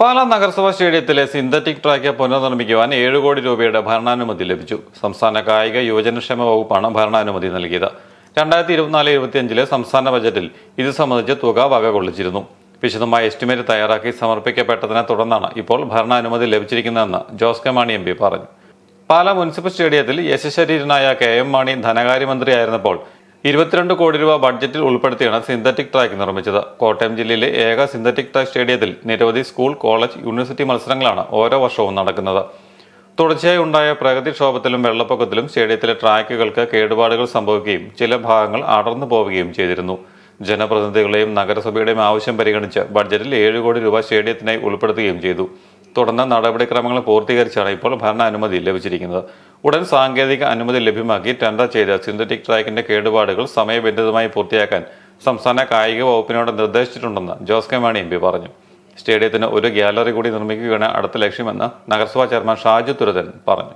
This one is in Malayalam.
പാലാ നഗരസഭാ സ്റ്റേഡിയത്തിലെ സിന്തറ്റിക് ട്രാക്ക് പുനർനിർമ്മിക്കുവാൻ ഏഴ് കോടി രൂപയുടെ ഭരണാനുമതി ലഭിച്ചു. സംസ്ഥാന കായിക യുവജനക്ഷേമ വകുപ്പാണ് ഭരണാനുമതി നൽകിയത്. രണ്ടായിരത്തി ഇരുപത്തിനാല് ഇരുപത്തിയഞ്ചിലെ സംസ്ഥാന ബജറ്റിൽ ഇത് സംബന്ധിച്ച് തുക വക കൊള്ളിച്ചിരുന്നു. വിശദമായ എസ്റ്റിമേറ്റ് തയ്യാറാക്കി സമർപ്പിക്കപ്പെട്ടതിനെ തുടർന്നാണ് ഇപ്പോൾ ഭരണാനുമതി ലഭിച്ചിരിക്കുന്നതെന്ന് Jose K Mani M P പറഞ്ഞു. പാലാ മുനിസിപ്പൽ സ്റ്റേഡിയത്തിൽ യശശരീരനായ കെ എം മാണി ധനകാര്യമന്ത്രിയായിരുന്നപ്പോൾ ഇരുപത്തിരണ്ട് കോടി രൂപ ബഡ്ജറ്റിൽ ഉൾപ്പെടുത്തിയാണ് സിന്തറ്റിക് ട്രാക്ക് നിർമ്മിച്ചത്. കോട്ടയം ജില്ലയിലെ ഏക സിന്തറ്റിക് ട്രാക്ക് സ്റ്റേഡിയത്തിൽ നിരവധി സ്കൂൾ കോളേജ് യൂണിവേഴ്സിറ്റി മത്സരങ്ങളാണ് ഓരോ വർഷവും നടക്കുന്നത്. തുടർച്ചയായി ഉണ്ടായ പ്രകൃതിക്ഷോഭത്തിലും വെള്ളപ്പൊക്കത്തിലും സ്റ്റേഡിയത്തിലെ ട്രാക്കുകൾക്ക് കേടുപാടുകൾ സംഭവിക്കുകയും ചില ഭാഗങ്ങൾ അടർന്നു പോവുകയും ചെയ്തിരുന്നു. ജനപ്രതിനിധികളെയും നഗരസഭയുടെയും ആവശ്യം പരിഗണിച്ച് ബഡ്ജറ്റിൽ ഏഴ് കോടി രൂപ സ്റ്റേഡിയത്തിനായി ഉൾപ്പെടുത്തുകയും ചെയ്തു. തുടർന്ന് നടപടിക്രമങ്ങൾ പൂർത്തീകരിച്ചാണ് ഇപ്പോൾ ഭരണാനുമതി ലഭിച്ചിരിക്കുന്നത്. ഉടൻ സാങ്കേതിക അനുമതി ലഭ്യമാക്കി ടെൻഡർ ചെയ്ത സിന്തറ്റിക് ട്രാക്കിന്റെ കേടുപാടുകൾ സമയബന്ധിതമായി പൂർത്തിയാക്കാൻ സംസ്ഥാന കായിക വകുപ്പിനോട് നിർദ്ദേശിച്ചിട്ടുണ്ടെന്ന് Jose K Mani M P പറഞ്ഞു. സ്റ്റേഡിയത്തിന് ഒരു ഗ്യാലറി കൂടി നിർമ്മിക്കുകയാണ് അടുത്ത ലക്ഷ്യമെന്ന് നഗരസഭാ ചെയർമാൻ ഷാജു തുരതൻ പറഞ്ഞു.